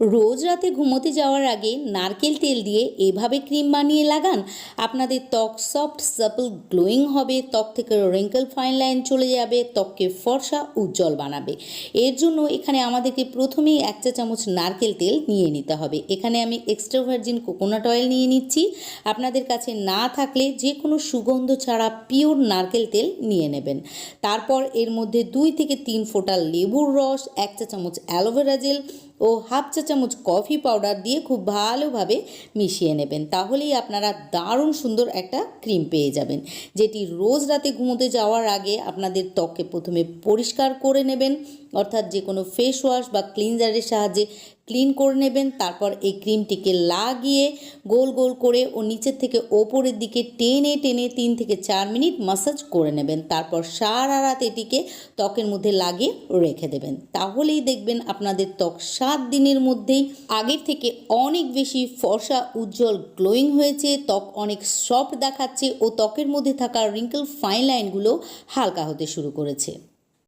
রোজ রাতে ঘুমোতে যাওয়ার আগে নারকেল তেল দিয়ে এভাবে ক্রিম বানিয়ে লাগান। আপনাদের ত্বক সফট সাপল গ্লোয়িং হবে। ত্বক থেকে রিঙ্কেল ফাইন লাইন চলে যাবে। ত্বককে ফর্সা, উজ্জ্বল বানাবে। এর জন্য এখানে আমাদেরকে প্রথমেই এক চা চামচ নারকেল তেল নিয়ে নিতে হবে। এখানে আমি এক্সট্রা ভার্জিন কোকোনাট অয়েল নিয়ে নিচ্ছি। আপনাদের কাছে না থাকলে যে কোনো সুগন্ধ ছাড়া পিওর নারকেল তেল নিয়ে নেবেন। তারপর এর মধ্যে দুই থেকে তিন ফোঁটা লেবুর রস, এক চা চামচ অ্যালোভেরা জেল ও হাফ চা চামচ কফি পাউডার দিয়ে খুব ভালোভাবে মিশিয়ে নেবেন। তাহলেই আপনারা দারুণ সুন্দর একটা ক্রিম পেয়ে যাবেন। যেটি রোজ রাতে ঘুমোতে যাওয়ার আগে আপনাদের ত্বককে প্রথমে পরিষ্কার করে নেবেন। অর্থাৎ যে কোনো ফেস ওয়াশ বা ক্লিনজারের সাহায্যে ক্লিন করে নেবেন, তারপর এই ক্রিমটিকে লাগিয়ে গোল গোল করে ও নিচের থেকে ওপরের দিকে টেনে টেনে তিন থেকে চার মিনিট মাসাজ করে নেবেন। তারপর সারা রাত এটিকে ত্বকের মধ্যে লাগিয়ে রেখে দেবেন। তাহলেই দেখবেন আপনাদের ত্বক সাত দিনের মধ্যেই আগের থেকে অনেক বেশি ফর্সা, উজ্জ্বল গ্লোয়িং হয়েছে। ত্বক অনেক সফট দেখাচ্ছে ও ত্বকের মধ্যে থাকা রিঙ্কেল ফাইন লাইনগুলো হালকা হতে শুরু করেছে।